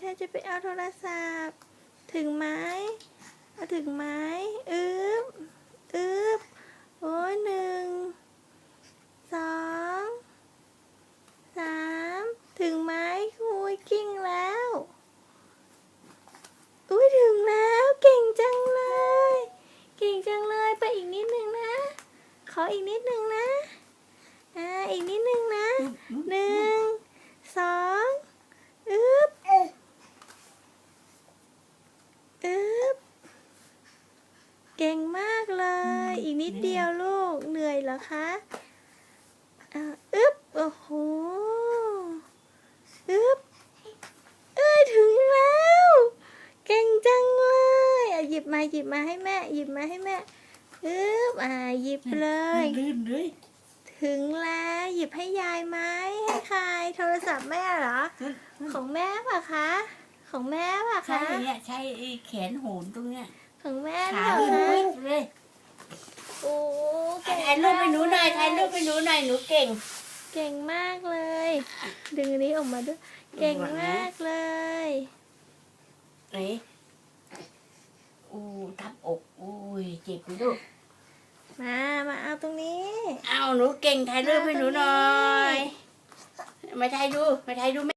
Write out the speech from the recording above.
เธอจะไปเอาโทรศัพท์ ถึงไหมเอาถึงไหมอึ๊บอึ๊บโอ้ยหนึ่งสองสามถึงไหมคุยกิ้งแล้วอุ้ยถึงแล้วเก่งจังเลย เก่งจังเลยไปอีกนิดนึงนะ ขออีกนิดนึงนะ อ่าอีกนิดนึงนะหนึ่งสองอึ๊บ อึ๊บเก่งมากเลย อีกนิดเดียวลูก เหนื่อยเหรอคะอ่าอึ๊บ โอ้โห อึ๊บ เอ้ย ถึงแล้ว เก่งจังเลยอะหยิบมาหยิบมาให้แม่ หยิบมาให้แม่ อึ๊บ อ่า หยิบเลย ลื่นเลยถึงแล้ว หยิบให้ยายไหมให้ใคร โทรศัพท์แม่เหรอ ของแม่ป่ะคะ ของแม่ป่ะใช่คะ เนี่ยใช่ไอ้แขนโหนตรงเนี้ยของแม่ขาเหรอลื่นคะปึ๊บเลยโอ้เก่งถ่ายรูปไปหนูหน่อยถ่ายรูปไปหนูหน่อยหนูเก่ง เก่งมากเลย ดึงอันนี้ออกมาด้วย เก่งมากเลย ไหนอู้ทับอกอุ้ยเจ็บไปลูกมา มาเอาตรงนี้ เอาหนูเก่งถ่ายรูปให้หนูหน่อย มาถ่ายดู มาถ่ายดู